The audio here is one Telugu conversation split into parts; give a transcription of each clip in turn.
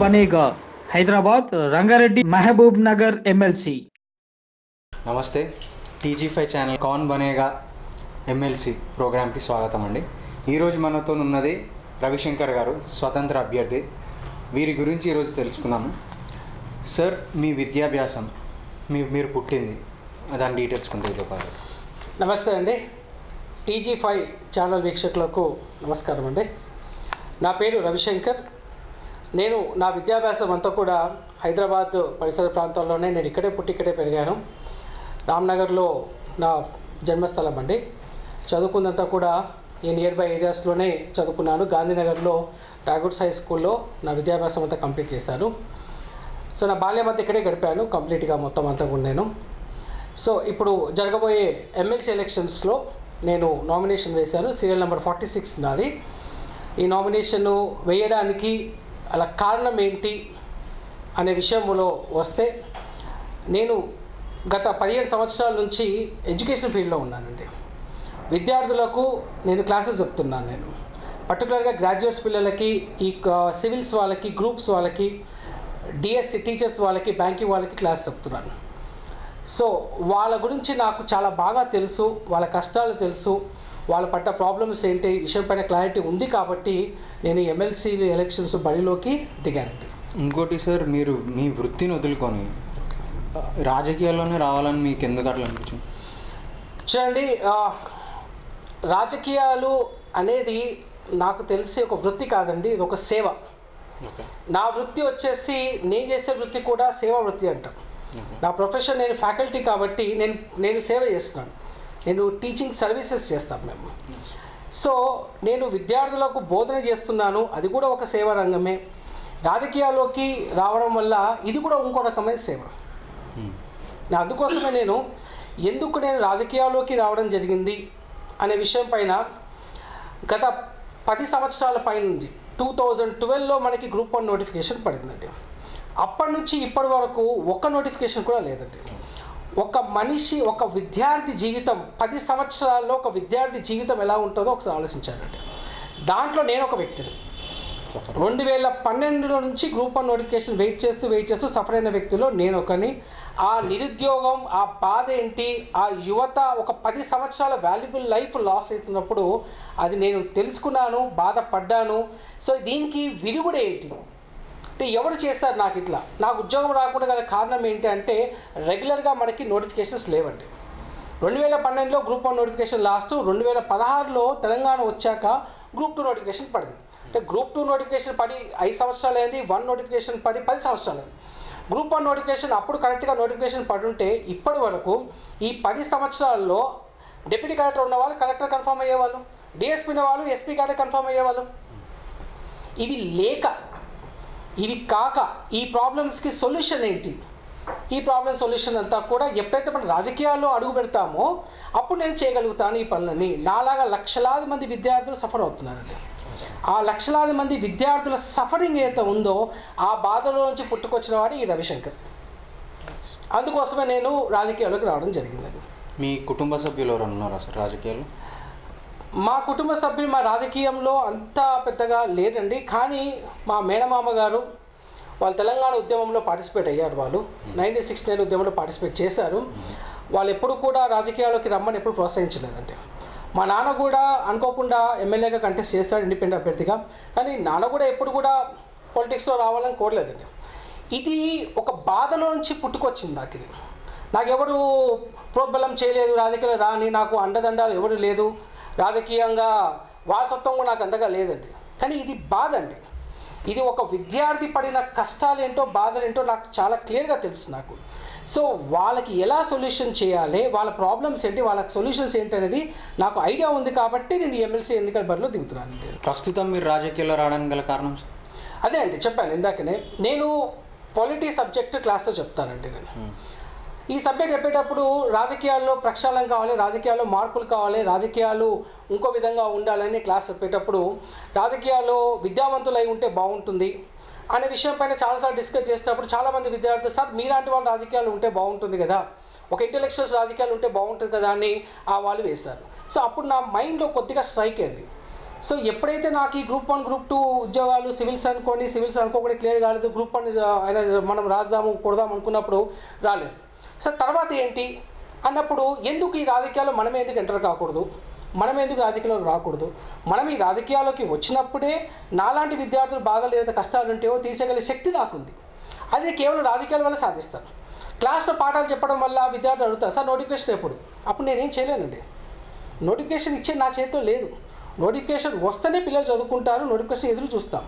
Banega Hyderabad Rangareddy Mahabub Nagar MLC Namaste TG five channel కాన్ బనేగా ఎమ్మెల్సీ ప్రోగ్రామ్కి స్వాగతం అండి ఈరోజు మనతో ఉన్నది రవిశంకర్ గారు స్వతంత్ర అభ్యర్థి. వీరి గురించి ఈరోజు తెలుసుకుందాము. సార్ మీ విద్యాభ్యాసం మీ మీరు పుట్టింది దాని డీటెయిల్స్ కొంత చెప్పాలి నమస్తే అండి. టీజీ ఫైవ్ ఛానల్ వీక్షకులకు నమస్కారం అండి. నా పేరు రవిశంకర్. నేను నా విద్యాభ్యాసం అంతా కూడా హైదరాబాద్ పరిసర ప్రాంతాల్లోనే నేను ఇక్కడే పుట్టి ఇక్కడే పెరిగాను. రామ్నగర్లో నా జన్మస్థలం అండి. చదువుకున్నంతా కూడా ఈ నియర్ బై ఏరియాస్లోనే చదువుకున్నాను. గాంధీనగర్లో టాగూర్స్ హై స్కూల్లో నా విద్యాభ్యాసం అంతా కంప్లీట్ చేశాను. సో నా బాల్యం అంతా ఇక్కడే గడిపాను. కంప్లీట్గా మొత్తం అంతా కూడా నేను. సో ఇప్పుడు జరగబోయే ఎమ్మెల్సీ ఎలక్షన్స్లో నేను నామినేషన్ వేశాను. సీరియల్ నెంబర్ ఫార్టీ సిక్స్ నాది. ఈ నామినేషన్ వేయడానికి అలా కారణం ఏంటి అనే విషయంలో వస్తే నేను గత పదిహేను సంవత్సరాల నుంచి ఎడ్యుకేషన్ ఫీల్డ్లో ఉన్నానండి. విద్యార్థులకు నేను క్లాసెస్ చెప్తున్నాను నేను. పర్టికులర్గా గ్రాడ్యుయేట్స్ పిల్లలకి ఈ సివిల్స్ వాళ్ళకి గ్రూప్స్ వాళ్ళకి డిఎస్సి టీచర్స్ వాళ్ళకి బ్యాంకింగ్ వాళ్ళకి క్లాస్ చెప్తున్నాను. సో వాళ్ళ గురించి నాకు చాలా బాగా తెలుసు వాళ్ళ కష్టాలు తెలుసు వాళ్ళ పట్ల ప్రాబ్లమ్స్ ఏంటి? విషయం పైన క్లారిటీ ఉంది కాబట్టి నేను ఎమ్మెల్సీ ఎలక్షన్స్ బరిలోకి దిగానండి ఇంకోటి సార్ మీరు మీ వృత్తిని వదులుకొని రాజకీయాల్లోనే రావాలని మీకు ఎందుకు అట్లా అనిపించింది? చూడండి రాజకీయాలు అనేది నాకు తెలిసి ఒక వృత్తి కాదండి ఇది ఒక సేవ. నా వృత్తి వచ్చేసి నేను చేసే వృత్తి కూడా సేవా వృత్తి అంటాం. నా ప్రొఫెషన్ నేను ఫ్యాకల్టీ కాబట్టి నేను నేను సేవ చేస్తున్నాను. నేను టీచింగ్ సర్వీసెస్ చేస్తాం మేము. సో నేను విద్యార్థులకు బోధన చేస్తున్నాను. అది కూడా ఒక సేవా రంగమే. రాజకీయాల్లోకి రావడం వల్ల ఇది కూడా ఇంకో రకమైన సేవ. నా అందుకోసమే నేను ఎందుకు నేను రాజకీయాల్లోకి రావడం జరిగింది అనే విషయం పైన గత పది సంవత్సరాల పైన ఉంది టూ థౌజండ్ ట్వెల్వ్లో మనకి గ్రూప్ వన్ నోటిఫికేషన్ పడిందండి. అప్పటి నుంచి ఇప్పటి వరకు ఒక్క నోటిఫికేషన్ కూడా లేదండి. ఒక మనిషి ఒక విద్యార్థి జీవితం పది సంవత్సరాల్లో ఒక విద్యార్థి జీవితం ఎలా ఉంటుందో ఒకసారి ఆలోచించారండి దాంట్లో నేను ఒక వ్యక్తిని. రెండు వేల పన్నెండులో నుంచి గ్రూప్ వన్ నోటిఫికేషన్ వెయిట్ చేస్తూ వెయిట్ చేస్తూ సఫర్ అయిన వ్యక్తిలో నేను ఒకని. ఆ నిరుద్యోగం ఆ బాధ ఏంటి? ఆ యువత ఒక పది సంవత్సరాల వాల్యుబుల్ లైఫ్ లాస్ అవుతున్నప్పుడు అది నేను తెలుసుకున్నాను బాధపడ్డాను. సో దీనికి విరుగుడు ఏంటి? అంటే ఎవరు చేస్తారు నాకు ఇట్లా? నాకు ఉద్యోగం రాకుండా గల కారణం ఏంటంటే రెగ్యులర్గా మనకి నోటిఫికేషన్స్ లేవండి. రెండు వేల పన్నెండులో గ్రూప్ వన్ నోటిఫికేషన్ లాస్ట్ రెండు వేల పదహారులో తెలంగాణ వచ్చాక గ్రూప్ టూ నోటిఫికేషన్ పడింది. అంటే గ్రూప్ టూ నోటిఫికేషన్ పడి ఐదు సంవత్సరాలు అయింది వన్ నోటిఫికేషన్ పడి పది సంవత్సరాలు అయింది. గ్రూప్ వన్ నోటిఫికేషన్ అప్పుడు కరెక్ట్గా నోటిఫికేషన్ పడుంటే ఇప్పటి వరకు ఈ పది సంవత్సరాల్లో డిప్యూటీ కలెక్టర్ ఉన్న వాళ్ళు కలెక్టర్ కన్ఫర్మ్ అయ్యేవాళ్ళు డిఎస్పీ ఉన్న వాళ్ళు ఎస్పీ గారే కన్ఫర్మ్ అయ్యేవాళ్ళు. ఇవి లేక ఇవి కాక ఈ ప్రాబ్లమ్స్కి సొల్యూషన్ ఏంటి? ఈ ప్రాబ్లం సొల్యూషన్ అంతా కూడా ఎప్పుడైతే మనం రాజకీయాల్లో అడుగు పెడతామో అప్పుడు నేను చేయగలుగుతాను ఈ పనులని నాలాగా లక్షలాది మంది విద్యార్థులు సఫర్ అవుతున్నారండి. ఆ లక్షలాది మంది విద్యార్థుల సఫరింగ్ ఏదైతే ఉందో ఆ బాధలో నుంచి పుట్టుకొచ్చిన వాడు ఈ రవిశంకర్. అందుకోసమే నేను రాజకీయాల్లోకి రావడం జరిగింది మీ కుటుంబ సభ్యులు ఎవరు ఉన్నారా సార్ రాజకీయాలు మా కుటుంబ సభ్యులు మా రాజకీయంలో అంత పెద్దగా లేరండి. కానీ మా మేనమామ గారు వాళ్ళు తెలంగాణ ఉద్యమంలో పార్టిసిపేట్ అయ్యారు వాళ్ళు. నైన్టీన్ సిక్స్టీ నైన్ ఉద్యమంలో పార్టిసిపేట్ చేశారు. వాళ్ళు ఎప్పుడు కూడా రాజకీయాల్లోకి రమ్మని ఎప్పుడు ప్రోత్సహించలేదంటే మా నాన్న కూడా అనుకోకుండా ఎమ్మెల్యేగా కంటెస్ట్ చేస్తాడు ఇండిపెండెంట్ అభ్యర్థిగా. కానీ నాన్న కూడా ఎప్పుడు కూడా పొలిటిక్స్లో రావాలని కోరలేదండి. ఇది ఒక బాధలో నుంచి పుట్టుకొచ్చింది నాకు ఇది. నాకెవరు ఎవరు ప్రోద్బలం చేయలేదు రాజకీయాలు రాని నాకు అండదండాలు ఎవరు లేదు. రాజకీయంగా వారసత్వం కూడా నాకు అంతగా లేదండి. కానీ ఇది బాధ అండి. ఇది ఒక విద్యార్థి పడిన కష్టాలు ఏంటో బాధలు ఏంటో నాకు చాలా క్లియర్గా తెలుసు నాకు. సో వాళ్ళకి ఎలా సొల్యూషన్ చేయాలి వాళ్ళ ప్రాబ్లమ్స్ ఏంటి వాళ్ళకి సొల్యూషన్స్ ఏంటి అనేది నాకు ఐడియా ఉంది కాబట్టి నేను ఎమ్మెల్సీ ఎన్నికల బరిలో దిగుతున్నానండి. ప్రస్తుతం మీరు రాజకీయాల్లో రావడానికి గల కారణం? అదే అండి చెప్పాను ఇందాకనే. నేను పాలిటీ సబ్జెక్ట్ క్లాస్లో చెప్తానండి నేను. ఈ సబ్జెక్ట్ చెప్పేటప్పుడు రాజకీయాల్లో ప్రక్షాళన కావాలి రాజకీయాల్లో మార్పులు కావాలి రాజకీయాలు ఇంకో విధంగా ఉండాలని క్లాస్ చెప్పేటప్పుడు రాజకీయాల్లో విద్యావంతులు అయి ఉంటే బాగుంటుంది అనే విషయం పైన చాలాసార్లు డిస్కస్ చేసేటప్పుడు చాలామంది విద్యార్థులు సార్ మీలాంటి వాళ్ళ రాజకీయాలు ఉంటే బాగుంటుంది కదా? ఒక ఇంటెలెక్చువల్స్ రాజకీయాలు ఉంటే బాగుంటుంది కదా? అని ఆ వాళ్ళు వేస్తారు సో అప్పుడు నా మైండ్లో కొద్దిగా స్ట్రైక్ అయింది. సో ఎప్పుడైతే నాకు ఈ గ్రూప్ వన్ గ్రూప్ టూ ఉద్యోగాలు సివిల్స్ అనుకోండి సివిల్స్ అనుకోకుండా క్లియర్ కాలేదు గ్రూప్ వన్ అయినా మనం రాద్దాము కొడదాం అనుకున్నప్పుడు రాలేదు. సో తర్వాత ఏంటి? అన్నప్పుడు ఎందుకు ఈ రాజకీయాల్లో మనమే ఎందుకు ఎంటర్ కాకూడదు? మనం ఎందుకు రాజకీయాల్లోకి రాకూడదు. మనం ఈ రాజకీయాల్లోకి వచ్చినప్పుడే నాలాంటి విద్యార్థులు బాధలు ఏదైతే కష్టాలు ఉంటాయో తీర్చగలిగే శక్తి నాకుంది. అది కేవలం రాజకీయాల వల్ల సాధిస్తాను క్లాస్లో పాఠాలు చెప్పడం వల్ల విద్యార్థులు అడుగుతారు సార్ నోటిఫికేషన్ ఎప్పుడు? అప్పుడు నేనేం చేయలేనండి. నోటిఫికేషన్ ఇచ్చే నా చేతిలో లేదు. నోటిఫికేషన్ వస్తేనే పిల్లలు చదువుకుంటారు నోటిఫికేషన్ ఎదురు చూస్తాం.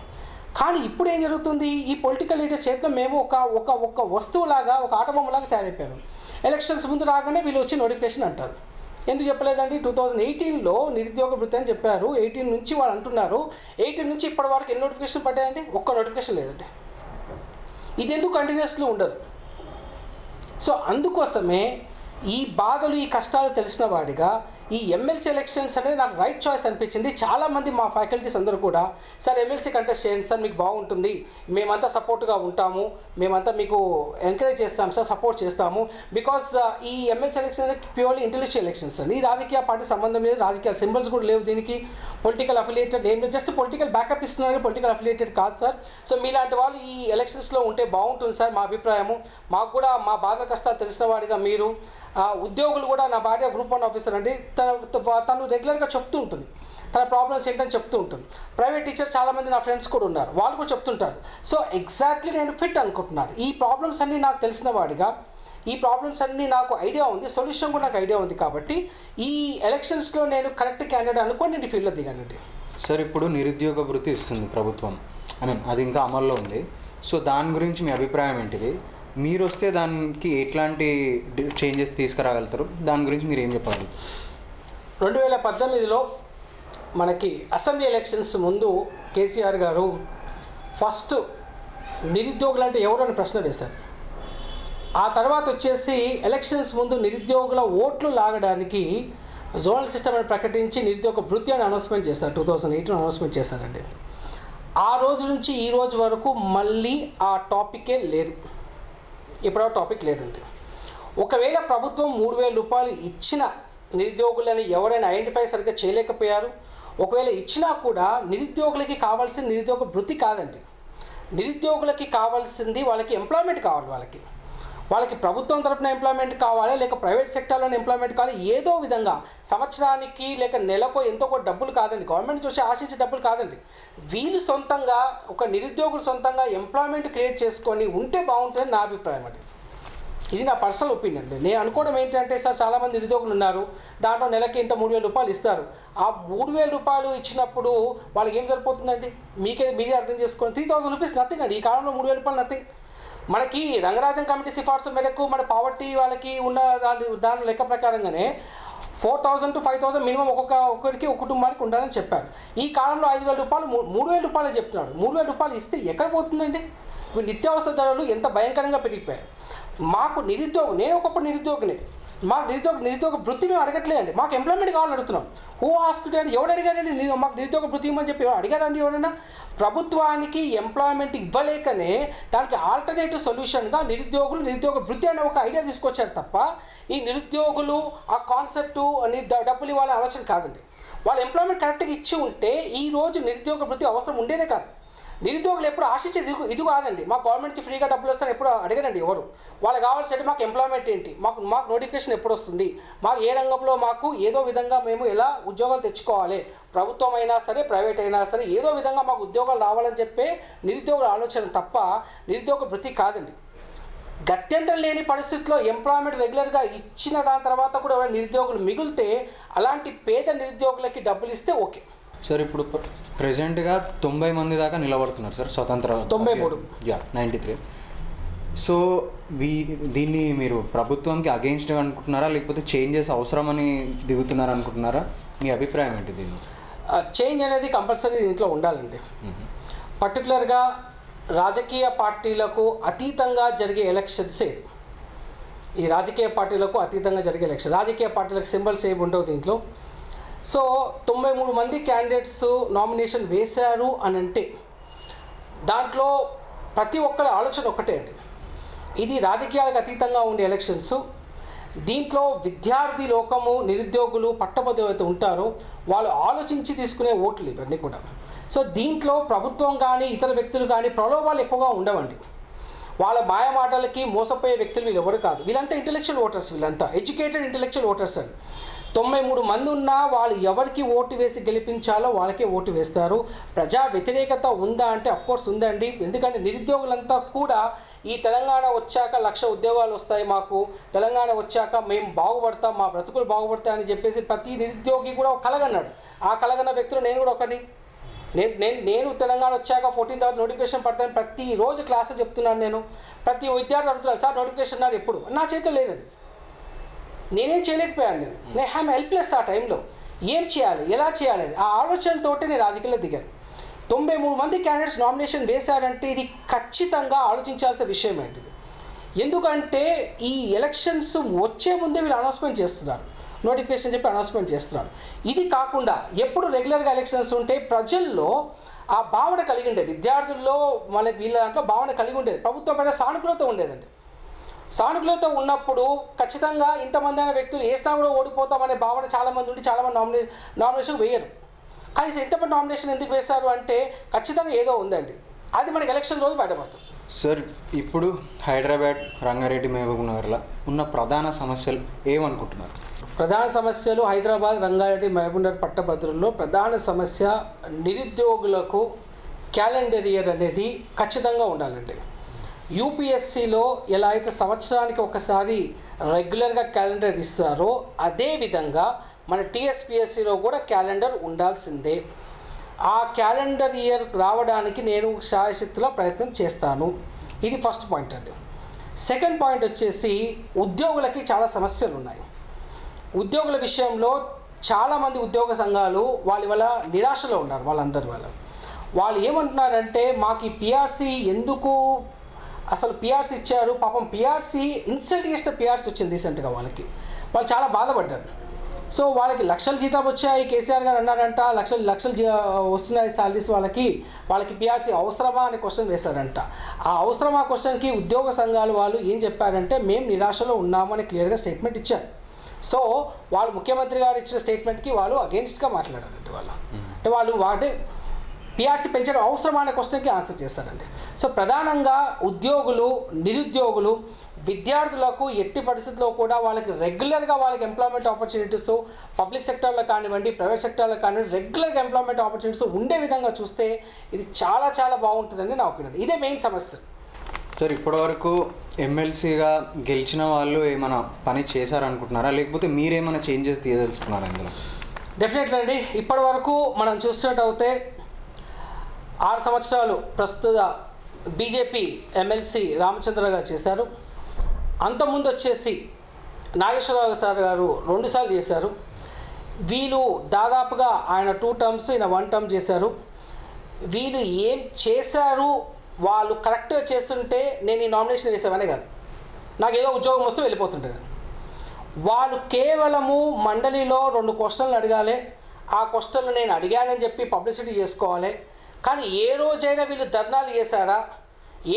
కానీ ఇప్పుడు ఏం జరుగుతుంది? ఈ పొలిటికల్ లీడర్స్ చేతిలో మేము ఒక ఒక ఒక వస్తువులాగా ఒక ఆటబొమ్మలాగా తయారైపోయాము. ఎలక్షన్స్ ముందు రాగానే వీళ్ళు వచ్చి నోటిఫికేషన్ అంటారు. ఎందుకు చెప్పలేదండి? టూ థౌజండ్ ఎయిటీన్లో నిరుద్యోగ వృత్తి అని చెప్పారు. ఎయిటీన్ నుంచి వాళ్ళు అంటున్నారు. ఎయిటీన్ నుంచి ఇప్పటి వరకు ఎన్ని నోటిఫికేషన్ పడ్డాయండి? ఒక్క నోటిఫికేషన్ లేదండి. ఇది ఎందుకు కంటిన్యూస్లో ఉండదు? సో అందుకోసమే ఈ బాధలు ఈ కష్టాలు తెలిసిన వాడిగా ఈ ఎమ్మెల్సీ ఎలక్షన్స్ అనేది నాకు రైట్ చాయిస్ అనిపించింది. చాలామంది మా ఫ్యాకల్టీస్ అందరూ కూడా సార్ ఎమ్మెల్సీ కంటెస్ట్ చేయండి సార్ మీకు బాగుంటుంది. మేమంతా సపోర్ట్గా ఉంటాము. మేమంతా మీకు ఎంకరేజ్ చేస్తాం సార్ సపోర్ట్ చేస్తాము. బికాస్ uh, ఈ ఎమ్మెల్సీ ఎలక్షన్ అనేది ప్యూర్లీ ఇంటెలెక్చువల్ ఎలక్షన్స్ అండి. ఈ రాజకీయ పార్టీ సంబంధం లేదు రాజకీయ సింబల్స్ కూడా లేవు దీనికి. పొలిటికల్ అఫిలియేటెడ్ ఏం లేదు. జస్ట్ పొలిటికల్ బ్యాకప్ ఇస్తున్నారు పొలిటికల్ అఫిలియేటెడ్ కాదు సార్. సో మీలాంటి వాళ్ళు ఈ ఎలక్షన్స్లో ఉంటే బాగుంటుంది సార్ మా అభిప్రాయము. మాకు కూడా మా బాధ కష్టాలు తెలిసిన వాడిగా మీరు ఆ, ఉద్యోగులు కూడా నా భార్య గ్రూప్ వన్ ఆఫీసర్ అండి. తన తను రెగ్యులర్గా చెప్తూ ఉంటుంది. తన ప్రాబ్లమ్స్ ఏంటని చెప్తూ ఉంటుంది. ప్రైవేట్ టీచర్ చాలామంది నా ఫ్రెండ్స్ కూడా ఉన్నారు. వాళ్ళు కూడా చెప్తుంటారు. సో ఎగ్జాక్ట్లీ నేను ఫిట్ అనుకుంటున్నాను. ఈ ప్రాబ్లమ్స్ అన్నీ నాకు తెలిసిన వాడిగా ఈ ప్రాబ్లమ్స్ అన్నీ నాకు ఐడియా ఉంది. సొల్యూషన్ కూడా నాకు ఐడియా ఉంది కాబట్టి ఈ ఎలక్షన్స్లో నేను కరెక్ట్ క్యాండిడేట్ అనుకొని నేను ఫీల్డ్లో దిగానండి. సార్ ఇప్పుడు నిరుద్యోగ వృత్తి ఇస్తుంది ప్రభుత్వం. ఐ మీన్ అది ఇంకా అమల్లో ఉంది. సో దాని గురించి మీ అభిప్రాయం ఏంటిది? మీరు వస్తే దానికి ఎట్లాంటి చేంజెస్ తీసుకురాగలుగుతారు? దాని గురించి మీరు ఏం చెప్పాలి? రెండు వేల పద్దెనిమిదిలో మనకి అసెంబ్లీ ఎలక్షన్స్ ముందు కేసీఆర్ గారు ఫస్ట్ నిరుద్యోగులు అంటే ఎవరు అని ప్రశ్న వేశారు. ఆ తర్వాత వచ్చేసి ఎలక్షన్స్ ముందు నిరుద్యోగుల ఓట్లు లాగడానికి జోనల్ సిస్టమ్ అని ప్రకటించి నిరుద్యోగ వృత్తి అని అనౌన్స్మెంట్ చేశారు. టూ థౌజండ్ ఎయిటీన్ అనౌన్స్మెంట్ చేశారండి. ఆ రోజు నుంచి ఈ రోజు వరకు మళ్ళీ ఆ టాపికే లేదు. ఇప్పుడు ఆ టాపిక్ లేదండి. ఒకవేళ ప్రభుత్వం మూడు వేల రూపాయలు ఇచ్చిన నిరుద్యోగులని ఎవరైనా ఐడెంటిఫై సరిగ్గా చేయలేకపోయారు ఒకవేళ ఇచ్చినా కూడా నిరుద్యోగులకి కావాల్సిన నిరుద్యోగ వృత్తి కాదండి. నిరుద్యోగులకి కావాల్సింది వాళ్ళకి ఎంప్లాయ్మెంట్ కావాలి వాళ్ళకి. వాళ్ళకి ప్రభుత్వం తరపున ఎంప్లాయ్మెంట్ కావాలి లేక ప్రైవేట్ సెక్టార్లోనే ఎంప్లాయ్మెంట్ కావాలి ఏదో విధంగా సంవత్సరానికి లేక నెలకో ఎంతో డబ్బులు కాదండి. గవర్నమెంట్ చూసి ఆశించే డబ్బులు కాదండి. వీళ్ళు సొంతంగా ఒక నిరుద్యోగులు సొంతంగా ఎంప్లాయ్మెంట్ క్రియేట్ చేసుకొని ఉంటే బాగుంటుందని నా అభిప్రాయం అండి. ఇది నా పర్సనల్ ఒపీనియన్ అండి. నేను అనుకోవడం ఏంటంటే సార్ చాలామంది నిరుద్యోగులు ఉన్నారు. దాంట్లో నెలకి ఇంత మూడు వేల రూపాయలు ఇస్తారు. ఆ మూడు వేల రూపాయలు ఇచ్చినప్పుడు వాళ్ళకి ఏం సరిపోతుందండి? మీకే మీరే అర్థం చేసుకోండి. త్రీ థౌసండ్ రూపీస్ నథింగ్ అండి. ఈ కాలంలో మూడు వేల రూపాయలు నథింగ్ మనకి రంగరాజన్ కమిటీ సిఫార్సు మేరకు మన పావర్టీ వాళ్ళకి ఉన్న దాని దాని లెక్క ప్రకారంగానే four thousand to five thousand minimum ఒక్కొక్క ఒక్కరికి ఒక కుటుంబానికి ఉండాలని చెప్పారు. ఈ కాలంలో ఐదు వేల రూపాయలు మూడు వేల రూపాయలు చెప్తున్నాడు మూడు వేల రూపాయలు ఇస్తే ఎక్కడ పోతుందండి? ఇప్పుడు నిత్యావసర ధరలు ఎంత భయంకరంగా పెరిగిపోయాయి. మాకు నిరుద్యోగం నేను ఒకప్పుడు నిరుద్యోగిని. మాకు నిరుద్యోగ నిరుద్యోగ వృత్తి మేము అడగట్లేదండి. మాకు ఎంప్లాయ్మెంట్ కావాలని అడుగుతున్నాం హూ ఆస్క్డ్ అని ఎవడు అడిగారండి మాకు నిరుద్యోగ వృత్తి ఇవ్వమని చెప్పి అడిగారండి ఎవరైనా ప్రభుత్వానికి ఎంప్లాయ్మెంట్ ఇవ్వలేకనే దానికి ఆల్టర్నేటివ్ సొల్యూషన్గా నిరుద్యోగులు నిరుద్యోగ వృత్తి అనే ఒక ఐడియా తీసుకొచ్చారు తప్ప ఈ నిరుద్యోగులు ఆ కాన్సెప్టు డబ్బులు ఇవ్వాలనే ఆలోచన కాదండి. వాళ్ళు ఎంప్లాయ్మెంట్ కరెక్ట్గా ఇచ్చి ఉంటే ఈ రోజు నిరుద్యోగ వృత్తి అవసరం ఉండేదే కాదు. నిరుద్యోగులు ఎప్పుడు ఆశించేది ఇది ఇది కాదండి. మాకు గవర్నమెంట్ నుంచి ఫ్రీగా డబ్బులు వస్తారని ఎప్పుడు అడగనండి ఎవరు. వాళ్ళు కావాల్సింటే మాకు ఎంప్లాయ్మెంట్ ఏంటి? మాకు మాకు నోటిఫికేషన్ ఎప్పుడు వస్తుంది? మాకు ఏ రంగంలో మాకు ఏదో విధంగా మేము ఎలా ఉద్యోగాలు తెచ్చుకోవాలి? ప్రభుత్వం అయినా సరే ప్రైవేట్ అయినా సరే ఏదో విధంగా మాకు ఉద్యోగాలు రావాలని చెప్పే నిరుద్యోగుల ఆలోచన తప్ప నిరుద్యోగ వృత్తి కాదండి. గత్యంతరం లేని పరిస్థితిలో ఎంప్లాయ్మెంట్ రెగ్యులర్గా ఇచ్చిన దాని తర్వాత కూడా ఎవరైనా నిరుద్యోగులు మిగిలితే అలాంటి పేద నిరుద్యోగులకి డబ్బులు ఇస్తే ఓకే. సార్ ఇప్పుడు ప్రెసెంట్గా తొంభై మంది దాకా నిలబడుతున్నారు సార్ స్వతంత్ర తొంభై మూడు. Yeah ninety three so we దీన్ని మీరు ప్రభుత్వంకి అగెన్స్ట్గా అనుకుంటున్నారా లేకపోతే చేంజెస్ అవసరమని దిగుతున్నారు అనుకుంటున్నారా? మీ అభిప్రాయం ఏంటి దీన్ని చేంజ్ అనేది కంపల్సరీ దీంట్లో ఉండాలండి. పర్టికులర్గా రాజకీయ పార్టీలకు అతీతంగా జరిగే ఎలక్షన్స్ ఇది ఈ రాజకీయ పార్టీలకు అతీతంగా జరిగే ఎలక్షన్ రాజకీయ పార్టీలకు సింబల్స్ ఏమి ఉండవు దీంట్లో? సో తొంభై మూడు మంది క్యాండిడేట్స్ నామినేషన్ వేశారు అని అంటే దాంట్లో ప్రతి ఒక్కరి ఆలోచన ఒక్కటే అండి. ఇది రాజకీయాలకు అతీతంగా ఉండే ఎలక్షన్స్ దీంట్లో విద్యార్థి లోకము నిరుద్యోగులు పట్టభద్రులు అయితే ఉంటారో వాళ్ళు ఆలోచించి తీసుకునే ఓట్లు ఇవన్నీ కూడా. సో దీంట్లో ప్రభుత్వం కానీ ఇతర వ్యక్తులు కానీ ప్రలోభాలు ఎక్కువగా ఉండవండి. వాళ్ళ మాయమాటలకి మోసపోయే వ్యక్తులు వీళ్ళు ఎవరు కాదు. వీళ్ళంతా ఇంటెలెక్చువల్ ఓటర్స్ వీళ్ళంతా. ఎడ్యుకేటెడ్ ఇంటెలెక్చువల్ ఓటర్స్ అండి. తొంభై మూడు మంది ఉన్నా వాళ్ళు ఎవరికి ఓటు వేసి గెలిపించాలో వాళ్ళకే ఓటు వేస్తారు. ప్రజా వ్యతిరేకత ఉందా అంటే కోర్స్ ఉందండి. ఎందుకంటే నిరుద్యోగులంతా కూడా ఈ తెలంగాణ వచ్చాక లక్ష ఉద్యోగాలు వస్తాయి మాకు. తెలంగాణ వచ్చాక మేము బాగుపడతాం మా బ్రతుకులు బాగుపడతాయని చెప్పేసి ప్రతి నిరుద్యోగి కూడా కలగన్నాడు. ఆ కలగన్న వ్యక్తులు నేను కూడా ఒకటి నేను నేను నేను తెలంగాణ వచ్చాక ఫోర్టీన్ తర్వాత నోటిఫికేషన్ పడతాను ప్రతిరోజు క్లాస్ చెప్తున్నాను నేను. ప్రతి విద్యార్థి అడుగుతున్నాను సార్ నోటిఫికేషన్ నాకు ఎప్పుడు? నా చేతిలో లేదు అది. నేనేం చేయలేకపోయాను నేను. నేను హ్యామ్ హెల్ప్లెస్ ఆ టైంలో ఏం చేయాలి ఎలా చేయాలి ఆ ఆలోచనతోటే నేను రాజకీయాల్లో దిగాను. తొంభై మూడు మంది క్యాండిడేట్స్ నామినేషన్ వేశారంటే ఇది ఖచ్చితంగా ఆలోచించాల్సిన విషయం ఏంటిది? ఎందుకంటే ఈ ఎలక్షన్స్ వచ్చే ముందే వీళ్ళు అనౌన్స్మెంట్ చేస్తున్నారు. నోటిఫికేషన్ చెప్పి అనౌన్స్మెంట్ చేస్తున్నారు. ఇది కాకుండా ఎప్పుడు రెగ్యులర్గా ఎలక్షన్స్ ఉంటే ప్రజల్లో ఆ భావన కలిగి ఉండేది. విద్యార్థుల్లో మన వీళ్ళ దాంట్లో భావన కలిగి ఉండేది. ప్రభుత్వం పైన సానుకూలత ఉండేదండి. సానుకూలత ఉన్నప్పుడు ఖచ్చితంగా ఇంతమంది అయిన వ్యక్తులు వేసినా కూడా ఓడిపోతామనే భావన చాలామంది ఉండి చాలామంది నామినే నామినేషన్ వేయరు. కానీ ఇంతమంది నామినేషన్ ఎందుకు వేశారు అంటే ఖచ్చితంగా ఏదో ఉందండి. అది మనకి ఎలక్షన్ రోజు బయటపడుతుంది. సార్ ఇప్పుడు హైదరాబాద్ రంగారెడ్డి మహబూబ్ నగర్లో ఉన్న ప్రధాన సమస్యలు ఏమనుకుంటున్నారు? ప్రధాన సమస్యలు హైదరాబాద్ రంగారెడ్డి మహబూబ్నగర్ పట్టభద్రుల్లో ప్రధాన సమస్య నిరుద్యోగులకు క్యాలెండర్ ఇయర్ అనేది ఖచ్చితంగా ఉండాలండి. యూపీఎస్సిలో ఎలా అయితే సంవత్సరానికి ఒకసారి రెగ్యులర్గా క్యాలెండర్ ఇస్తారో అదేవిధంగా మన టీఎస్పిఎస్సిలో కూడా క్యాలెండర్ ఉండాల్సిందే. ఆ క్యాలెండర్ ఇయర్ రావడానికి నేను శాయశక్తిలో ప్రయత్నం చేస్తాను. ఇది ఫస్ట్ పాయింట్ అండి. సెకండ్ పాయింట్ వచ్చేసి ఉద్యోగులకి చాలా సమస్యలు ఉన్నాయి ఉద్యోగుల విషయంలో చాలామంది ఉద్యోగ సంఘాలు వాళ్ళ వల్ల నిరాశలో ఉన్నారు వాళ్ళందరి వల్ల. వాళ్ళు ఏమంటున్నారంటే మాకు ఈ పిఆర్సీ ఎందుకు అసలు పిఆర్సీ ఇచ్చారు పాపం పిఆర్సీ ఇన్సల్ట్ చేసిన పిఆర్సీ వచ్చింది రీసెంట్గా వాళ్ళకి. వాళ్ళు చాలా బాధపడ్డారు. సో వాళ్ళకి లక్షల జీతం వచ్చాయి. కేసీఆర్ గారు అన్నారంట లక్షలు లక్షలు జీ వస్తున్నాయి శాలరీస్ వాళ్ళకి. వాళ్ళకి పిఆర్సీ అవసరమా అనే క్వశ్చన్ వేశారంట. ఆ అవసరమా క్వశ్చన్కి ఉద్యోగ సంఘాలు వాళ్ళు ఏం చెప్పారంటే మేము నిరాశలో ఉన్నామని క్లియర్గా స్టేట్మెంట్ ఇచ్చారు. సో వాళ్ళు ముఖ్యమంత్రి గారు ఇచ్చిన స్టేట్మెంట్కి వాళ్ళు అగేన్స్ట్గా మాట్లాడారండి వాళ్ళు. అంటే వాళ్ళు వాటి పిఆర్సీ పెంచడం అవసరమా అనే క్వశ్చన్కి ఆన్సర్ చేస్తారండి సో ప్రధానంగా ఉద్యోగులు నిరుద్యోగులు విద్యార్థులకు ఎట్టి పరిస్థితుల్లో కూడా వాళ్ళకి రెగ్యులర్గా వాళ్ళకి ఎంప్లాయ్మెంట్ ఆపర్చునిటీస్ పబ్లిక్ సెక్టర్లో కానివ్వండి ప్రైవేట్ సెక్టర్లో కానివ్వండి రెగ్యులర్గా ఎంప్లాయ్మెంట్ ఆపర్చునిటీస్ ఉండే విధంగా చూస్తే ఇది చాలా చాలా బాగుంటుందని నా ఒపీనియన్ ఇదే మెయిన్ సమస్య. సార్ ఇప్పటివరకు ఎమ్మెల్సీగా గెలిచిన వాళ్ళు ఏమైనా పని చేశారనుకుంటున్నారా? లేకపోతే మీరేమైనా చేంజెస్ తీయదలుచుకున్నారా ఇందులో? డెఫినెట్లీ అండి. ఇప్పటి వరకు మనం చూసినట్టయితే ఆరు సంవత్సరాలు ప్రస్తుత బీజేపీ ఎమ్మెల్సీ రామచంద్ర గారు చేశారు. అంతకుముందు వచ్చేసి నాగేశ్వరరావు సార్ గారు రెండుసార్లు చేశారు. వీళ్ళు దాదాపుగా ఆయన టూ టర్మ్స్ ఈయన వన్ టర్మ్ చేశారు. వీళ్ళు ఏం చేశారు వాళ్ళు కరెక్ట్గా చేస్తుంటే నేను ఈ నామినేషన్ వేసామనే కాదు. నాకు ఏదో ఉద్యోగం వస్తే వెళ్ళిపోతుంటాను వాళ్ళు కేవలము మండలిలో రెండు క్వశ్చన్లు అడగాలి. ఆ క్వశ్చన్లు నేను అడిగానని చెప్పి పబ్లిసిటీ చేసుకోవాలి. కానీ ఏ రోజైనా వీళ్ళు ధర్నాలు చేశారా?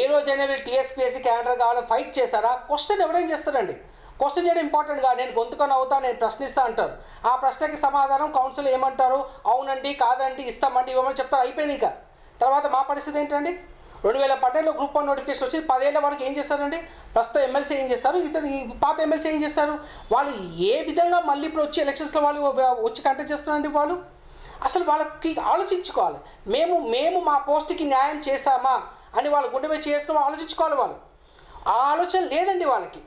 ఏ రోజైనా వీళ్ళు టీఎస్పీఎస్సీ క్యాడర్ కావాలని ఫైట్ చేశారా? క్వశ్చన్ ఎవరైనా చేస్తారండి క్వశ్చన్ చేయడం ఇంపార్టెంట్ కాదు. నేను గొంతుకొని అవుతా నేను ప్రశ్నిస్తా అంటారు. ఆ ప్రశ్నకి సమాధానం కౌన్సిల్ ఏమంటారు? అవునండి కాదండి ఇస్తామండి ఇవ్వమని చెప్తారు. అయిపోయింది ఇంకా. తర్వాత మా పరిస్థితి ఏంటండి? రెండు వేల పన్నెండులో గ్రూప్ వన్ నోటిఫికేషన్ వచ్చి పదేళ్ళ వరకు ఏం చేస్తారండి? ప్రస్తుతం ఎమ్మెల్సీ ఏం చేస్తారు? ఇతను పాత ఎమ్మెల్సీ ఏం చేస్తారు? వాళ్ళు ఏ విధంగా మళ్ళీ ఇప్పుడు వచ్చి ఎలక్షన్స్లో వాళ్ళు వచ్చి కంటెక్ట్ చేస్తున్నారండి వాళ్ళు? అసలు వాళ్ళకి ఆలోచించుకోవాలి. మేము మేము మా పోస్ట్కి న్యాయం చేశామా అని వాళ్ళు గుండె మీద చేసుకుని ఆలోచించుకోవాలి వాళ్ళు. ఆ ఆలోచన లేదండి వాళ్ళకి.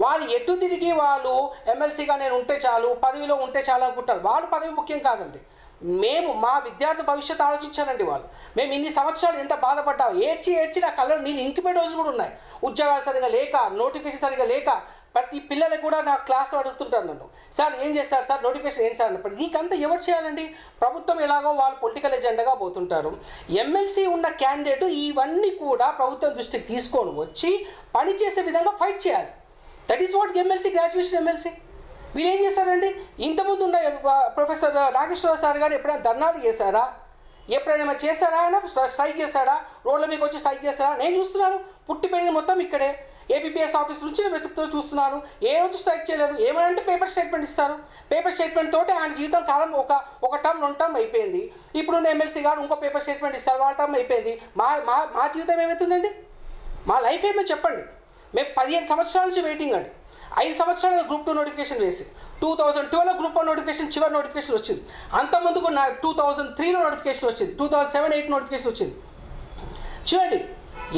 వాళ్ళు ఎటు తిరిగి వాళ్ళు ఎమ్మెల్సీగా నేను ఉంటే చాలు పదవిలో ఉంటే చాలు అనుకుంటారు. వాళ్ళు పదవి ముఖ్యం కాదండి. మేము మా విద్యార్థి భవిష్యత్తు ఆలోచించానండి వాళ్ళు. మేము ఇన్ని సంవత్సరాలు ఎంత బాధపడ్డాము ఏడ్చి ఏడ్చి నా కళ్ళలో నేను ఇంకిపోయే రోజులు కూడా ఉన్నాయి. ఉద్యోగాలు సరిగా లేక నోటిఫికేషన్ సరిగా లేక ప్రతి పిల్లలు కూడా నా క్లాస్లో అడుగుతుంటారు నన్ను. సార్ ఏం చేస్తారు? సార్ నోటిఫికేషన్ ఏం సార్? అన్నప్పుడు నీకంతా ఎవరు చేయాలండి? ప్రభుత్వం ఎలాగో వాళ్ళు పొలిటికల్ ఎజెండాగా పోతుంటారు. ఎమ్మెల్సీ ఉన్న క్యాండిడేట్ ఇవన్నీ కూడా ప్రభుత్వం దృష్టికి తీసుకొని వచ్చి పనిచేసే విధంగా ఫైట్ చేయాలి. That is what MLC graduation MLC వీళ్ళు ఏం చేశారండి ఇంతకుముందు ఉన్న ప్రొఫెసర్ నాగేశ్వరరావు సార్ గారు ఎప్పుడైనా ధర్నాలు చేశారా? ఎప్పుడైనా చేశారా? ఆయన స్ట్రైక్ చేశారా? రోడ్ల మీకు వచ్చి స్ట్రైక్ చేశారా? నేను చూస్తున్నాను. పుట్టి పెరిగిన మొత్తం ఇక్కడే. ఏపీఎస్ ఆఫీస్ నుంచి నేను వెతుకుతూ చూస్తున్నాను. ఏ రోజు స్ట్రైక్ చేయలేదు. ఏమనంటే పేపర్ స్టేట్మెంట్ ఇస్తారు. పేపర్ స్టేట్మెంట్ తోటి ఆయన జీవితం కాలం ఒక ఒక టర్మ్ రెండు టర్మ్ అయిపోయింది. ఇప్పుడు నేను ఎమ్మెల్సీ గారు ఇంకో పేపర్ స్టేట్మెంట్ ఇస్తారు. వాళ్ళ టర్మ్ అయిపోయింది. మా మా మా జీవితం ఏమవుతుందండి? మా లైఫ్ ఏమో చెప్పండి. మేము పదిహేను సంవత్సరాల నుంచి వెయిటింగ్ అండి. ఐదు సంవత్సరాలు గ్రూప్ టూ నోటిఫికేషన్ వేసి two thousand twelve group one notification చివరి నోటిఫికేషన్ వచ్చింది. అంతకుముందుకు నా టూ థౌజండ్ త్రీలో నోటిఫికేషన్ వచ్చింది. Two thousand seven eight notification వచ్చింది. చూడండి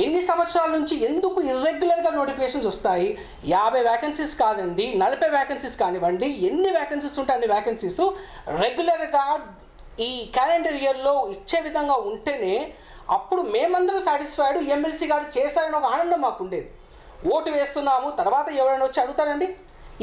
ఎన్ని సంవత్సరాల నుంచి ఎందుకు ఇర్రెగ్యులర్గా నోటిఫికేషన్స్ వస్తాయి? యాభై వ్యాకెన్సీస్ కాదండి నలభై వ్యాకెన్సీస్ కానివ్వండి ఎన్ని వ్యాకెన్సీస్ ఉంటే అన్ని వ్యాకెన్సీస్ రెగ్యులర్గా ఈ క్యాలెండర్ ఇయర్లో ఇచ్చే విధంగా ఉంటేనే అప్పుడు మేమందరం సాటిస్ఫైడ్ ఎమ్మెల్సీ గారు చేశారని ఒక ఆనందం మాకు ఉండేది. ఓటు వేస్తున్నాము తర్వాత ఎవరైనా వచ్చి అడుగుతారండి?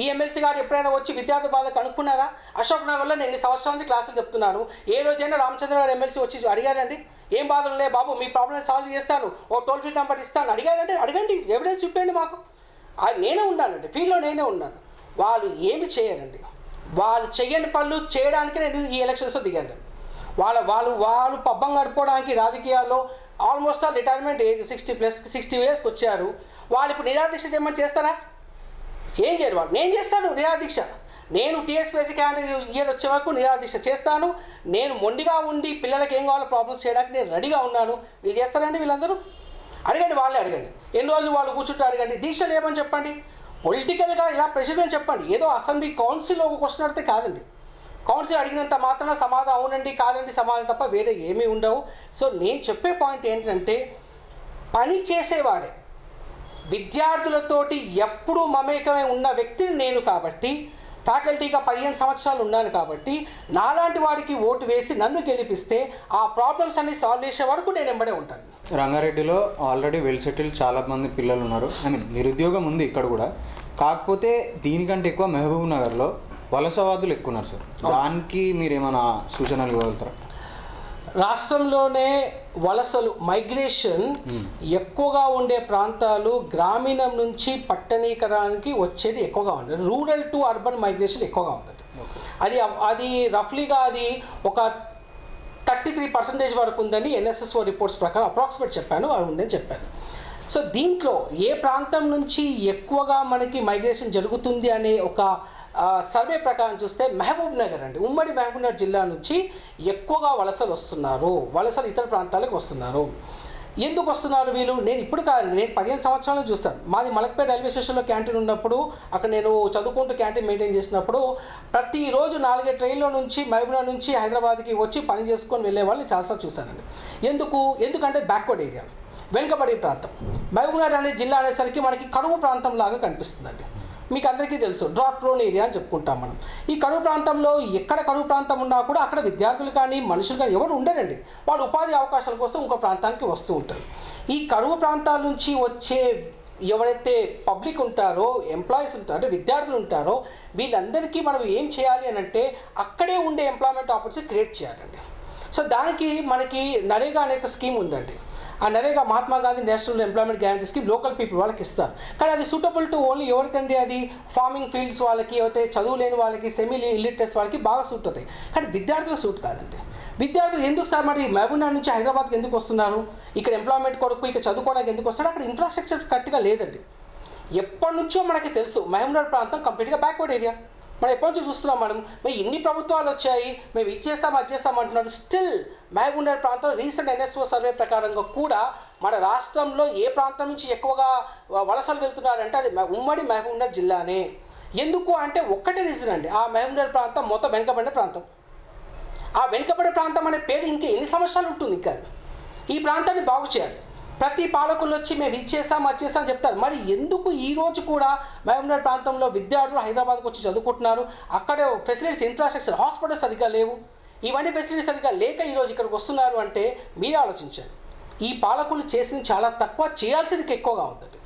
ఈ ఎమ్మెల్సీ గారు ఎప్పుడైనా వచ్చి విద్యార్థి బాధకు కనుక్కున్నారా అశోక్ నగర్లో నేను ఎన్ని సంవత్సరాల నుంచి క్లాసులు చెప్తున్నాను. ఏ రోజైనా రామచంద్ర గారు ఎమ్మెల్సీ వచ్చి అడిగారండి? ఏం బాధలు ఉన్నాయి బాబు? మీ ప్రాబ్లమ్ సాల్వ్ చేస్తాను. ఓ టోల్ ఫ్రీ నెంబర్ ఇస్తాను. అడిగారంటే అడగండి ఎవిడెన్స్ చూపండి మాకు. అది నేనే ఉన్నానండి. ఫీల్డ్లో నేనే ఉన్నాను. వాళ్ళు ఏమి చేయరండి. వాళ్ళు చేయని పనులు చేయడానికి నేను ఈ ఎలక్షన్స్లో దిగాను. వాళ్ళ వాళ్ళు వాళ్ళు పబ్బం గడుపుకోవడానికి రాజకీయాల్లో almost all retirement age sixty plus sixty ఇయర్స్కి వచ్చారు. వాళ్ళు ఇప్పుడు నిరాదీక్ష చేయమని చేస్తారా? ఏం చేయరు వాళ్ళు. నేను చేస్తాను నిరాదీక్ష. నేను టీఎస్పీఎస్సీ క్యాండిడేట్ ఇయర్ వచ్చే వరకు నిరాదీక్ష చేస్తాను. నేను మొండిగా ఉండి పిల్లలకి ఏం కావాలో ప్రాబ్లమ్స్ చేయడానికి నేను రెడీగా ఉన్నాను. వీళ్ళు చేస్తారండి వీళ్ళందరూ? అడగండి వాళ్ళే అడగండి. ఎన్ని రోజులు వాళ్ళు కూర్చుంటే అడగండి. దీక్ష లేమని చెప్పండి. పొలిటికల్గా ఇలా ప్రెసిడెంట్ చెప్పండి. ఏదో అసెంబ్లీ కౌన్సిల్లో ఒక క్వశ్చన్ అడితే కాదండి. కౌన్సిల్ అడిగినంత మాత్రాన సమాధానం అవునండి కాదండి సమాధానం తప్ప వేరే ఏమీ ఉండవు. సో నేను చెప్పే పాయింట్ ఏంటంటే పని చేసేవాడే. విద్యార్థులతోటి ఎప్పుడూ మమేకమై ఉన్న వ్యక్తిని నేను కాబట్టి ఫ్యాకల్టీగా పదిహేను సంవత్సరాలు ఉన్నాను కాబట్టి నాలాంటి వాడికి ఓటు వేసి నన్ను గెలిపిస్తే ఆ ప్రాబ్లమ్స్ అన్ని సాల్వ్ చేసే వరకు నేను ఎంబడే ఉంటాను. రంగారెడ్డిలో ఆల్రెడీ వెల్ సెటిల్ చాలా మంది పిల్లలు ఉన్నారు ఐ మీన్ నిరుద్యోగం ఉంది ఇక్కడ కూడా. కాకపోతే దీనికంటే ఎక్కువ మహబూబ్ నగర్లో వలసవాదులు ఎక్కువ ఉన్నారు సార్ దానికి మీరు ఏమైనా సూచనలు ఇవ్వగలుగుతారా? రాష్ట్రంలోనే వలసలు మైగ్రేషన్ ఎక్కువగా ఉండే ప్రాంతాలు గ్రామీణం నుంచి పట్టణీకరణకి వచ్చేది ఎక్కువగా ఉంటుంది రూరల్ టు అర్బన్ మైగ్రేషన్ ఎక్కువగా ఉంటుంది అది అది రఫ్లీగా అది ఒక థర్టీ త్రీ పర్సెంటేజ్ వరకు ఉందని ఎన్ఎస్ఎస్ఓ రిపోర్ట్స్ ప్రకారం అప్రాక్సిమేట్ చెప్పాను అది ఉందని చెప్పాను. సో దీంట్లో ఏ ప్రాంతం నుంచి ఎక్కువగా మనకి మైగ్రేషన్ జరుగుతుంది అనే ఒక సర్వే ప్రకారం చూస్తే మహబూబ్ నగర్ అండి. ఉమ్మడి మహబూబ్ నగర్ జిల్లా నుంచి ఎక్కువగా వలసలు వస్తున్నారు. వలసలు ఇతర ప్రాంతాలకు వస్తున్నారు. ఎందుకు వస్తున్నారు వీళ్ళు? నేను ఇప్పుడు కాదు నేను పదిహేను సంవత్సరాలు చూస్తాను. మాది మలక్పేట రైల్వే స్టేషన్లో క్యాంటీన్ ఉన్నప్పుడు అక్కడ నేను చదువుకుంటూ క్యాంటీన్ మెయింటైన్ చేసినప్పుడు ప్రతిరోజు నాలుగే ట్రైన్లో నుంచి మహబూబ్నగర్ నుంచి హైదరాబాద్కి వచ్చి పని చేసుకొని వెళ్ళే వాళ్ళని చాలాసార్లు చూశానండి. ఎందుకు? ఎందుకంటే బ్యాక్వర్డ్ ఏరియా. వెనుకబడి ప్రాంతం. మహబూబ్నగర్ అనే జిల్లా అనేసరికి మనకి కరువు ప్రాంతం లాగా కనిపిస్తుందండి. మీకు అందరికీ తెలుసు. డ్రాప్ ప్రోన్ ఏరియా అని చెప్పుకుంటాం మనం. ఈ కరువు ప్రాంతంలో ఎక్కడ కరువు ప్రాంతం ఉన్నా కూడా అక్కడ విద్యార్థులు కానీ మనుషులు కానీ ఎవరు ఉండరండి. వాళ్ళు ఉపాధి అవకాశాల కోసం ఇంకో ప్రాంతానికి వస్తూ ఉంటారు. ఈ కరువు ప్రాంతాల నుంచి వచ్చే ఎవరైతే పబ్లిక్ ఉంటారో ఎంప్లాయీస్ ఉంటారో అంటే విద్యార్థులు ఉంటారో వీళ్ళందరికీ మనం ఏం చేయాలి అని అంటే అక్కడే ఉండే ఎంప్లాయ్మెంట్ ఆపర్చునిటీ క్రియేట్ చేయాలండి. సో దానికి మనకి నరేగా అనే ఒక స్కీమ్ ఉందండి. ఆ NREGA Mahatma Gandhi national employment guarantee scheme local people వాళ్ళకి ఇస్తారు. కానీ అది సూటబుల్ టు ఓన్లీ ఎవరికండి అది? ఫార్మింగ్ ఫీల్డ్స్ వాళ్ళకి అయితే చదువు లేని వాళ్ళకి సెమీ ఇల్లిటరేట్స్ వాళ్ళకి బాగా సూట్ అవుతాయి. కానీ విద్యార్థులకు సూట్ కాదండి. విద్యార్థులు ఎందుకు సార్ మరి మహబూబ్నగర్ నుంచి హైదరాబాద్కి ఎందుకు వస్తున్నారు? ఇక్కడ ఎంప్లాయ్మెంట్ కొరకు ఇక్కడ చదువుకోవడానికి ఎందుకు వస్తారు అక్కడ ఇన్ఫ్రాస్ట్రక్చర్ కరెక్ట్గా లేదండి. ఎప్పటి నుంచో మనకి తెలుసు మహబూబ్నగర్ ప్రాంతం కంప్లీట్గా బ్యాక్వర్డ్ ఏరియా మనం ఎప్పటి నుంచి చూస్తున్నాం మనం మేము ఇన్ని ప్రభుత్వాలు వచ్చాయి మేము ఇచ్చేస్తాం అది చేస్తాం అంటున్నారు స్టిల్ మహబూబ్నగర్ ప్రాంతం రీసెంట్ ఎన్ఎస్ఓ సర్వే ప్రకారంగా కూడా మన రాష్ట్రంలో ఏ ప్రాంతం నుంచి ఎక్కువగా వలసలు వెళ్తున్నారంటే అది మ- ఉమ్మడి మహబూబ్నగర్ జిల్లానే. ఎందుకు అంటే ఒక్కటే రీజన్ అండి. ఆ మహబూబ్నగర్ ప్రాంతం మొత్తం వెనుకబడిన ప్రాంతం. ఆ వెనుకబడే ప్రాంతం అనే పేరు ఇంకా ఎన్ని సంవత్సరాలు ఉంటుంది ఇంకా? ఈ ప్రాంతాన్ని బాగు చేయాలి. ప్రతి పాలకులు వచ్చి మేము ఇది చేస్తాం అది చేస్తాం అని చెప్తారు. మరి ఎందుకు ఈ రోజు కూడా మహబూబ్నగర్ ప్రాంతంలో విద్యార్థులు హైదరాబాద్కు వచ్చి చదువుకుంటున్నారు? అక్కడే ఫెసిలిటీస్ ఇన్ఫ్రాస్ట్రక్చర్ హాస్పిటల్స్ సరిగ్గా లేవు. ఇవన్నీ ఫెసిలిటీస్ సరిగ్గా లేక ఈరోజు ఇక్కడికి వస్తున్నారు అంటే మీరే ఆలోచించండి. ఈ పాలకులు చేసింది చాలా తక్కువ చేయాల్సింది ఎక్కువగా ఉందండి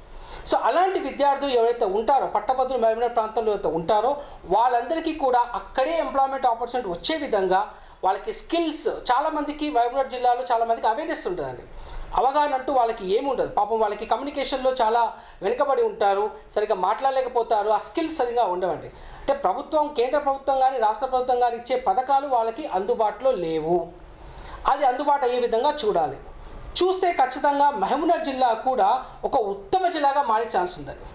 సో అలాంటి విద్యార్థులు ఎవరైతే ఉంటారో పట్టభద్రులు మహబూబ్నగర్ ప్రాంతంలో ఎవరైతే ఉంటారో వాళ్ళందరికీ కూడా అక్కడే ఎంప్లాయ్మెంట్ ఆపర్చునిటీ వచ్చే విధంగా వాళ్ళకి స్కిల్స్ చాలామందికి మహబూబ్నగర్ జిల్లాలో చాలామందికి అవేర్నెస్ ఉంటుందండి. అవగాహన అంటూ వాళ్ళకి ఏమి ఉండదు. పాపం వాళ్ళకి కమ్యూనికేషన్లో చాలా వెనుకబడి ఉంటారు సరిగ్గా మాట్లాడలేకపోతారు ఆ స్కిల్స్ సరిగా ఉండవండి. అంటే ప్రభుత్వం కేంద్ర ప్రభుత్వం కానీ రాష్ట్ర ప్రభుత్వం కానీ ఇచ్చే పథకాలు వాళ్ళకి అందుబాటులో లేవు. అది అందుబాటు అయ్యే విధంగా చూడాలి. చూస్తే ఖచ్చితంగా మహబూబ్నగర్ జిల్లా కూడా ఒక ఉత్తమ జిల్లాగా మారే ఛాన్స్ ఉందండి.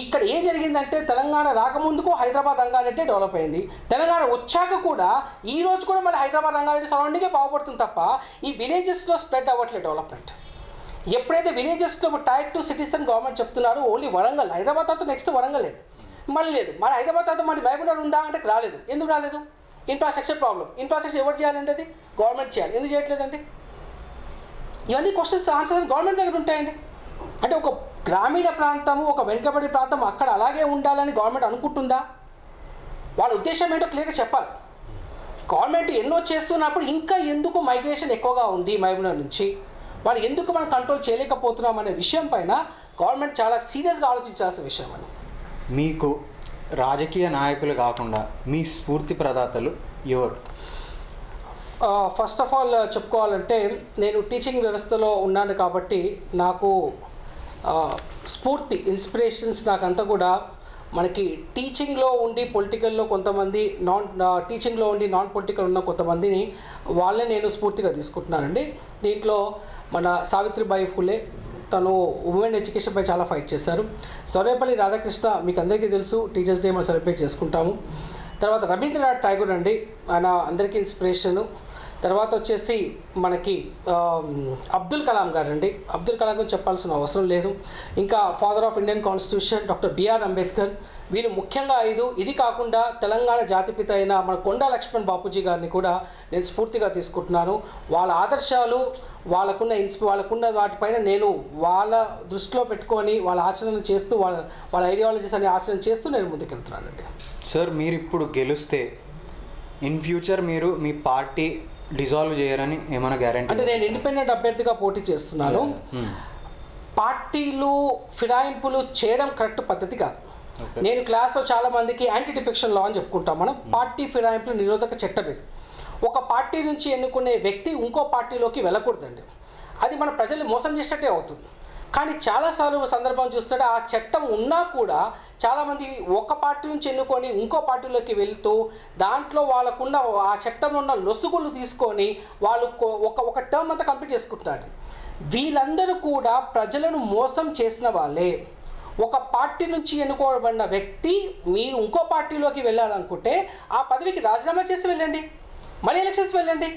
ఇక్కడ ఏం జరిగిందంటే తెలంగాణ రాకముందుకు హైదరాబాద్ రంగారెడ్డి డెవలప్ అయింది. తెలంగాణ వచ్చాక కూడా ఈ రోజు కూడా మళ్ళీ హైదరాబాద్ రంగారెడ్డి సరౌండింగే బాగుపడుతుంది తప్ప ఈ విలేజెస్లో స్ప్రెడ్ అవ్వట్లేదు డెవలప్మెంట్. ఎప్పుడైతే విలేజెస్లో టైప్ టు సిటీస్ అని గవర్నమెంట్ చెప్తున్నారు ఓన్లీ వరంగల్. హైదరాబాద్ తర్వాత నెక్స్ట్ వరంగలే మళ్ళీ లేదు. మరి హైదరాబాద్ తర్వాత మరి మహబూబ్నగర్ ఉందా అంటే రాలేదు. ఎందుకు రాలేదు? ఇన్ఫ్రాస్ట్రక్చర్ ప్రాబ్లం ఇన్ఫ్రాస్ట్రక్చర్ ఎవరు చేయాలండి అది? గవర్నమెంట్ చేయాలి. ఎందుకు చేయట్లేదండి? ఇవన్నీ క్వశ్చన్స్ ఆన్సర్స్ గవర్నమెంట్ దగ్గర ఉంటాయండి. అంటే ఒక గ్రామీణ ప్రాంతము ఒక వెనుకబడి ప్రాంతం అక్కడ అలాగే ఉండాలని గవర్నమెంట్ అనుకుంటుందా? వాళ్ళ ఉద్దేశం ఏంటో క్లియర్గా చెప్పాలి. గవర్నమెంట్ ఎన్నో చేస్తున్నప్పుడు ఇంకా ఎందుకు మైగ్రేషన్ ఎక్కువగా ఉంది మహబూబ్నగర్ నుంచి? వాళ్ళు ఎందుకు మనం కంట్రోల్ చేయలేకపోతున్నాం అనే విషయం పైన గవర్నమెంట్ చాలా సీరియస్గా ఆలోచించాల్సిన విషయం అని మీకు రాజకీయ నాయకులు కాకుండా మీ స్ఫూర్తి ప్రదాతలు ఎవరు? ఫస్ట్ ఆఫ్ ఆల్ చెప్పుకోవాలంటే నేను టీచింగ్ వ్యవస్థలో ఉన్నాను కాబట్టి నాకు స్ఫూర్తి ఇన్స్పిరేషన్స్ నాకంతా కూడా మనకి టీచింగ్లో ఉండి పొలిటికల్లో కొంతమంది నాన్ టీచింగ్లో ఉండి నాన్ పొలిటికల్ ఉన్న కొంతమందిని వాళ్ళే నేను స్ఫూర్తిగా తీసుకుంటున్నానండి. దీంట్లో మన సావిత్రిబాయి ఫులే తను ఉమెన్ ఎడ్యుకేషన్పై చాలా ఫైట్ చేశారు. సర్వేపల్లి రాధాకృష్ణ మీకు అందరికీ తెలుసు టీచర్స్ డే మనం సెలబ్రేట్ చేసుకుంటాము. తర్వాత రవీంద్రనాథ్ ఠాగూర్ అండి ఆయన అందరికీ ఇన్స్పిరేషను తర్వాత వచ్చేసి మనకి అబ్దుల్ కలాం గారు అండి అబ్దుల్ కలాం గురించి చెప్పాల్సిన అవసరం లేదు. ఇంకా father of Indian constitution doctor BR Ambedkar. వీళ్ళు ముఖ్యంగా ఐదు. ఇది కాకుండా తెలంగాణ జాతిపిత అయిన మన కొండా లక్ష్మణ్ బాపూజీ గారిని కూడా నేను స్ఫూర్తిగా తీసుకుంటున్నాను. వాళ్ళ ఆదర్శాలు వాళ్ళకున్న ఇన్స్పి వాళ్ళకున్న వాటిపైన నేను వాళ్ళ దృష్టిలో పెట్టుకొని వాళ్ళ ఆచరణ చేస్తూ వాళ్ళ వాళ్ళ ఐడియాలజీస్ అనే ఆచరణ చేస్తూ నేను ముందుకెళ్తున్నానండి. సార్ మీరు ఇప్పుడు గెలిస్తే ఇన్ ఫ్యూచర్ మీరు మీ పార్టీ డిజాల్వ్ చేయరని ఏమైనా గ్యారంటీ అంటే నేను ఇండిపెండెంట్ అభ్యర్థిగా పోటీ చేస్తున్నాను. పార్టీలు ఫిరాయింపులు చేయడం కరెక్ట్ పద్ధతి కాదు. నేను క్లాస్లో చాలా మందికి యాంటీ డిఫెక్షన్ లా అని చెప్పుకుంటాం మనం. పార్టీ ఫిరాయింపుల నిరోధక చట్టం ఇది. ఒక పార్టీ నుంచి ఎన్నుకునే వ్యక్తి ఇంకో పార్టీలోకి వెళ్ళకూడదండి. అది మన ప్రజల్ని మోసం చేసినట్టే అవుతుంది. కానీ చాలాసార్లు సందర్భం చూస్తాడు ఆ చట్టం ఉన్నా కూడా చాలామంది ఒక పార్టీ నుంచి ఎన్నుకొని ఇంకో పార్టీలోకి వెళ్తూ దాంట్లో వాళ్ళకున్న ఆ చట్టంలో ఉన్న లొసుగులు తీసుకొని వాళ్ళు ఒక ఒక టర్మ్ అంతా కంప్లీట్ చేసుకుంటున్నారు వీళ్ళందరూ కూడా ప్రజలను మోసం చేసిన వాళ్ళే. ఒక పార్టీ నుంచి ఎన్నుకోబడిన వ్యక్తి మీరు ఇంకో పార్టీలోకి వెళ్ళాలనుకుంటే ఆ పదవికి రాజీనామా చేసి వెళ్ళండి. మళ్ళీ ఎలక్షన్స్ వెళ్ళండి.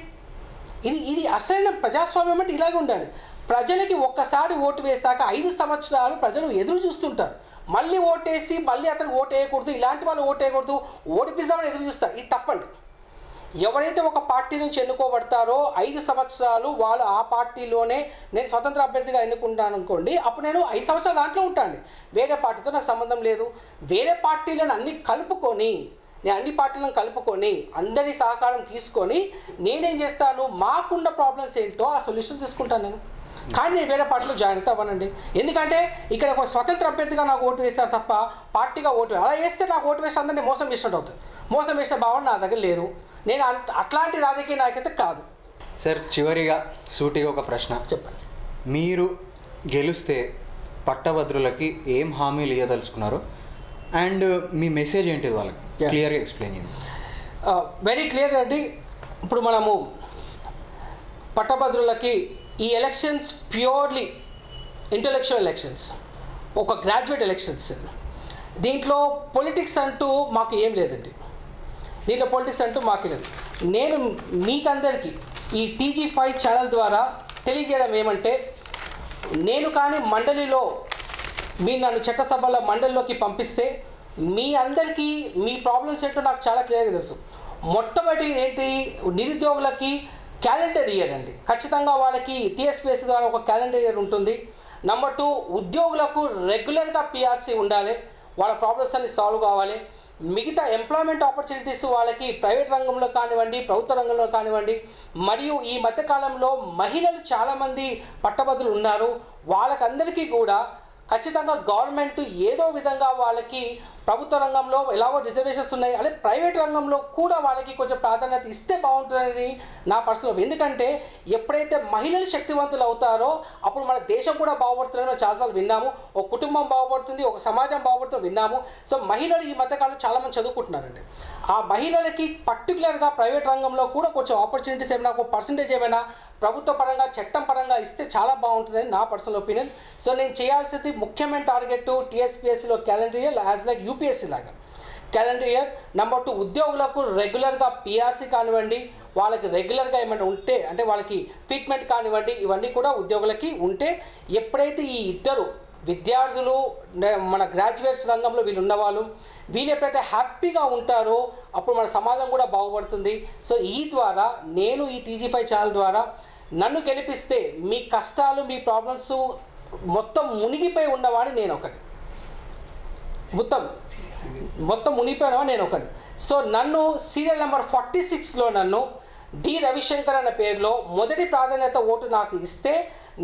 ఇది ఇది అసలైన ప్రజాస్వామ్యం అంటే ఇలాగే ఉండాలి. ప్రజలకి ఒక్కసారి ఓటు వేశాక ఐదు సంవత్సరాలు ప్రజలు ఎదురు చూస్తుంటారు. మళ్ళీ ఓటేసి మళ్ళీ అతను ఓటు వేయకూడదు ఇలాంటి వాళ్ళు ఓటు వేయకూడదు ఓడిపిస్తామని ఎదురు చూస్తారు. ఇది తప్పండి. ఎవరైతే ఒక పార్టీ నుంచి ఎన్నుకోబడతారో ఐదు సంవత్సరాలు వాళ్ళు ఆ పార్టీలోనే నేను స్వతంత్ర అభ్యర్థిగా ఎన్నుకుంటాను అనుకోండి అప్పుడు నేను ఐదు సంవత్సరాలు దాంట్లో ఉంటాను వేరే పార్టీతో నాకు సంబంధం లేదు. వేరే పార్టీలను అన్ని కలుపుకొని నేను అన్ని పార్టీలను కలుపుకొని అందరి సహకారం తీసుకొని నేనేం చేస్తాను? మాకున్న ప్రాబ్లమ్స్ ఏంటో ఆ సొల్యూషన్ తీసుకుంటాను నేను. కానీ నేను వేరే పార్టీలో జాయిన్ అవ్వనండి. ఎందుకంటే ఇక్కడ ఒక స్వతంత్ర అభ్యర్థిగా నాకు ఓటు వేస్తారు తప్ప పార్టీగా ఓటు అలా వేస్తే నాకు ఓటు వేస్తే అందరినీ మోసం చేసినట్టు అవుతుంది. మోసం చేసిన భావన నా దగ్గర లేదు. నేను అంత అట్లాంటి రాజకీయ నాయకైతే కాదు. సార్ చివరిగా సూటిగా ఒక ప్రశ్న. చెప్పండి. మీరు గెలిస్తే పట్టభద్రులకి ఏం హామీలు ఇవ్వదలుచుకున్నారు అండ్ మీ మెసేజ్ ఏంటిది వాళ్ళకి. క్లియర్గా ఎక్స్ప్లెయిన్ చేయండి. వెరీ క్లియర్ అండి. ఇప్పుడు మనము పట్టభద్రులకి ఈ ఎలక్షన్స్ ప్యూర్లీ ఇంటలెక్చువల్ ఎలక్షన్స్ ఒక గ్రాడ్యుయేట్ ఎలక్షన్స్ దీంట్లో పొలిటిక్స్ అంటూ మాకు ఏం లేదండి. దీంట్లో పొలిటిక్స్ అంటూ మాకు లేదు. నేను మీకందరికీ ఈ టీజీ ఫైవ్ ఛానల్ ద్వారా తెలియజేయడం ఏమంటే నేను కానీ మండలిలో మీరు నన్ను చట్టసభల మండలిలోకి పంపిస్తే మీ అందరికీ మీ ప్రాబ్లమ్స్ ఏంటో నాకు చాలా క్లియర్గా తెలుసు. మొట్టమొదటి ఏంటి నిరుద్యోగులకి క్యాలెండర్ ఇయర్ అండి. ఖచ్చితంగా వాళ్ళకి టీఎస్పీఎస్ ద్వారా ఒక క్యాలెండర్ ఇయర్ ఉంటుంది. నెంబర్ టూ ఉద్యోగులకు రెగ్యులర్గా పిఆర్సీ ఉండాలి. వాళ్ళ ప్రాబ్లమ్స్ అన్ని సాల్వ్ కావాలి. మిగతా ఎంప్లాయ్మెంట్ ఆపర్చునిటీస్ వాళ్ళకి ప్రైవేట్ రంగంలో కానివ్వండి ప్రభుత్వ రంగంలో కానివ్వండి మరియు ఈ మధ్యకాలంలో మహిళలు చాలామంది పట్టభద్రులు ఉన్నారు. వాళ్ళకందరికీ కూడా ఖచ్చితంగా గవర్నమెంట్ ఏదో విధంగా వాళ్ళకి ప్రభుత్వ రంగంలో ఎలాగో రిజర్వేషన్స్ ఉన్నాయి. అదే ప్రైవేట్ రంగంలో కూడా వాళ్ళకి కొంచెం ప్రాధాన్యత ఇస్తే బాగుంటుందని నా పర్సనల్ ఎందుకంటే ఎప్పుడైతే మహిళలు శక్తివంతులు అవుతారో అప్పుడు మన దేశం కూడా బాగుపడుతుందని చాలాసార్లు విన్నాము. ఒక కుటుంబం బాగుపడుతుంది ఒక సమాజం బాగుపడుతుంది విన్నాము. సో మహిళలు ఈ మధ్యకాలంలో చాలామంది చదువుకుంటున్నారండి. ఆ మహిళలకి పర్టికులర్గా ప్రైవేట్ రంగంలో కూడా కొంచెం ఆపర్చునిటీస్ ఏమైనా ఒక పర్సంటేజ్ ఏమైనా ప్రభుత్వ పరంగా చట్టం పరంగా ఇస్తే చాలా బాగుంటుందని నా పర్సనల్ ఒపీనియన్. సో నేను చేయాల్సింది ముఖ్యమైన target టీఎస్పీఎస్సీలో calendar year as like UPSC లాగా. క్యాలెండర్ ఇయర్ నెంబర్ టూ ఉద్యోగులకు రెగ్యులర్గా పిఆర్సీ కానివ్వండి వాళ్ళకి రెగ్యులర్గా ఏమైనా ఉంటే అంటే వాళ్ళకి ట్రీట్మెంట్ కానివ్వండి ఇవన్నీ కూడా ఉద్యోగులకి ఉంటే ఎప్పుడైతే ఈ ఇద్దరు విద్యార్థులు మన గ్రాడ్యుయేట్స్ రంగంలో వీళ్ళు ఉన్నవాళ్ళు వీళ్ళు ఎప్పుడైతే హ్యాపీగా ఉంటారో అప్పుడు మన సమాజం కూడా బాగుపడుతుంది. సో ఈ ద్వారా నేను ఈ టీజీ ఫైవ్ ఛానల్ ద్వారా నన్ను గెలిపిస్తే మీ కష్టాలు మీ ప్రాబ్లమ్స్ మొత్తం మునిగిపోయి ఉన్నవాడిని నేను ఒకటి మొత్తం మొత్తం మునిగిపోయినవా నేను ఒకటి సో నన్ను సీరియల్ నెంబర్ ఫార్టీ సిక్స్లో నన్ను డి రవిశంకర్ అనే పేరులో మొదటి ప్రాధాన్యత ఓటు నాకు ఇస్తే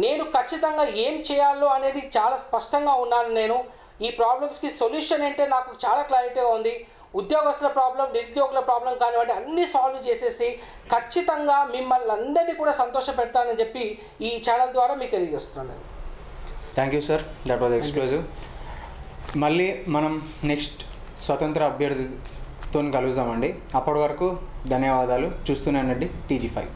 నేను ఖచ్చితంగా ఏం చేయాలో అనేది చాలా స్పష్టంగా ఉన్నాను నేను. ఈ ప్రాబ్లమ్స్కి సొల్యూషన్ ఏంటంటే నాకు చాలా క్లారిటీగా ఉంది. ఉద్యోగస్తుల ప్రాబ్లం నిరుద్యోగుల ప్రాబ్లం కానివ్వండి అన్నీ సాల్వ్ చేసేసి ఖచ్చితంగా మిమ్మల్ని అందరినీ కూడా సంతోష పెడతానని చెప్పి ఈ ఛానల్ ద్వారా మీకు తెలియజేస్తున్నాను. Thank you sir that was exclusive మళ్ళీ మనం నెక్స్ట్ స్వతంత్ర అభ్యర్థితో కలుద్దామండి. అప్పటి వరకు ధన్యవాదాలు. చూస్తూనే టీజీ ఫైవ్